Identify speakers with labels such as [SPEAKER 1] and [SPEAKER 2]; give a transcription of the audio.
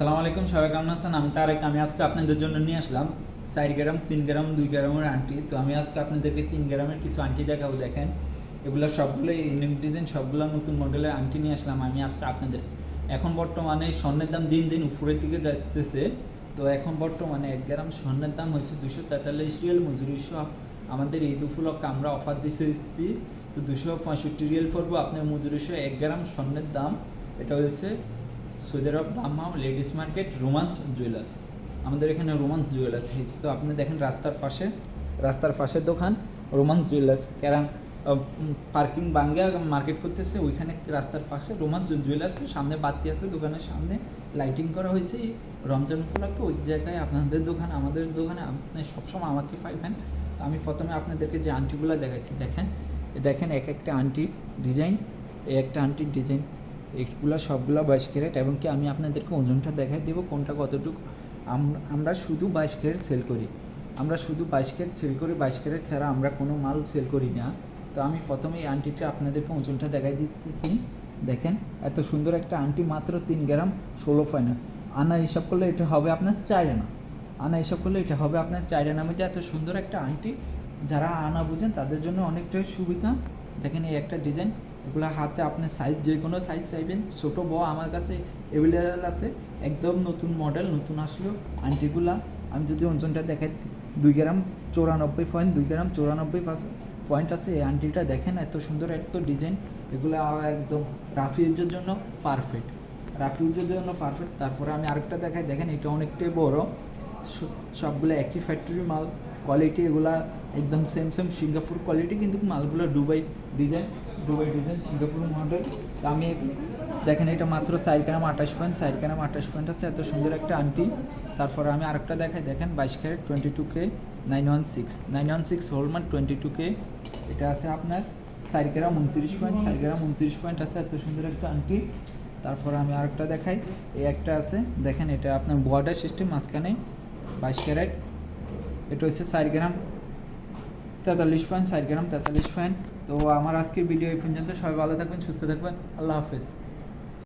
[SPEAKER 1] আসসালামু আলাইকুম, সবাই কেমন আছেন? আমি তারেক, আমি আজকে আপনাদের জন্য নিয়ে আসলাম চার গ্রাম, তিন গ্রাম, দুই গ্রামের আংটি। তো আমি আজকে আপনাদেরকে তিন গ্রামের কিছু আংটি দেখাবো, দেখেন। এগুলো সবগুলো ইউনিক ডিজাইন সবগুলো নতুন মডেলের আংটি নিয়ে আসলাম আমি আজকে আপনাদের। এখন বর্তমানে স্বর্ণের দাম দিন দিন উপরের দিকে যাচ্ছে তো এখন বর্তমানে এক গ্রাম স্বর্ণের দাম হয়েছে দুশো তেতাল্লিশ রিয়েল, মজুরি সহ আমাদের ঈদ উপলক্ষে আমরা অফার দিচ্ছি তো দুশো পঁয়ষট্টি রিয়েল পড়ব আপনার মজুরি সহ এক গ্রাম স্বর্ণের দাম। এটা হয়েছে Saudi Arab Dammam ladies market, Romance jewellers. আমাদের এখানে রোমান্স জুয়েলার্স তো আপনি দেখেন রাস্তার পাশে, রাস্তার পাশের দোকান, রোমান্স জুয়েলার্স। কারণ পার্কিং বাঙ্গা মার্কেট করতেছে। ওইখানে রাস্তার পাশে রোমান্স জুয়েলার্সের সামনে বাতি আছে দোকানের সামনে। লাইটিং করা হয়েছে। রমজান উপলক্ষে ওই জায়গায় আপনাদের দোকান, আমাদের দোকানে আপনি সবসময় আমাকে পাইবেন। তো আমি প্রথমে আপনাদেরকে যে আন্টিগুলো দেখাচ্ছি, দেখেন। দেখেন এক একটা আন্টি ডিজাইন এই একটা আন্টির ডিজাইন। এগুলো সবগুলো বাইশ ক্যারেট এবং কি আমি আপনাদেরকে ওজনটা দেখাই দেবো কোনটা কতটুকু। আম- আমরা শুধু বাইশ ক্যারেট সেল করি। আমরা শুধু বাইশ ক্যারেট সেল করি, বাইশ ক্যারেট ছাড়া আমরা কোনো মাল সেল করি না। তো আমি প্রথমে এই আন্টিটা আপনাদেরকে ওজনটা দেখাই দিতেছি। দেখেন, এত সুন্দর একটা আন্টি মাত্র তিন গ্রাম, ষোলো ফাইনাল। আনা হিসাব করলে এটা হবে আপনার চার আনা আনা হিসাব করলে এটা হবে আপনার চার আনা মধ্যে এত সুন্দর একটা আন্টি যারা আনা বুঝেন তাদের জন্য অনেকটাই সুবিধা। দেখেন এই একটা ডিজাইন। এগুলো হাতে আপনার সাইজ যে কোনো সাইজ চাইবেন। ছোটো, বড় আমার কাছে অ্যাভেলেবেল আছে। একদম নতুন মডেল নতুন আসলো। আন্টিগুলা, আমি যদি ওজনটা দেখাই, দুই গ্রাম চৌরানব্বই পয়েন্ট দুই গ্রাম চৌরানব্বই পয়েন্ট আছে। এই আন্টিটা দেখেন, এত সুন্দর, এত ডিজাইন এগুলো একদম রাফিউজের জন্য পারফেক্ট রাফিউজের জন্য পারফেক্ট তারপরে আমি আরেকটা দেখাই। দেখেন, এটা অনেকটাই বড়। সবগুলো একই ফ্যাক্টরি মাল। কোয়ালিটি এগুলা একদম সেম সেম সিঙ্গাপুর কোয়ালিটি কিন্তু মালগুলো Dubai design Dubai design Singapore model আমি দেখেন, এটা মাত্র চার গ্রাম আঠাশ পয়েন্ট চার গ্রাম আঠাশ পয়েন্ট আছে। এত সুন্দর একটা আন্টি তারপরে আমি আরেকটা দেখাই। দেখেন, বাইশ carat twenty two K nine one six nine one six hallmark twenty two K এটা আছে আপনার চার গ্রাম উনত্রিশ পয়েন্ট চার গ্রাম উনত্রিশ পয়েন্ট আছে। এত সুন্দর একটা আন্টি তারপর আমি আরেকটা দেখাই। এই একটা আছে। দেখেন, এটা আপনার বর্ডার সিস্টেম মাঝখানে। বাইশ ক্যারেট। এটা হচ্ছে চার গ্রাম, তেতাল্লিশ পয়েন্ট চার গ্রাম, তেতাল্লিশ পয়েন্ট তো আমার আজকের ভিডিও এই পর্যন্ত। সবাই ভালো থাকবেন, সুস্থ থাকবেন। আল্লাহ হাফেজ।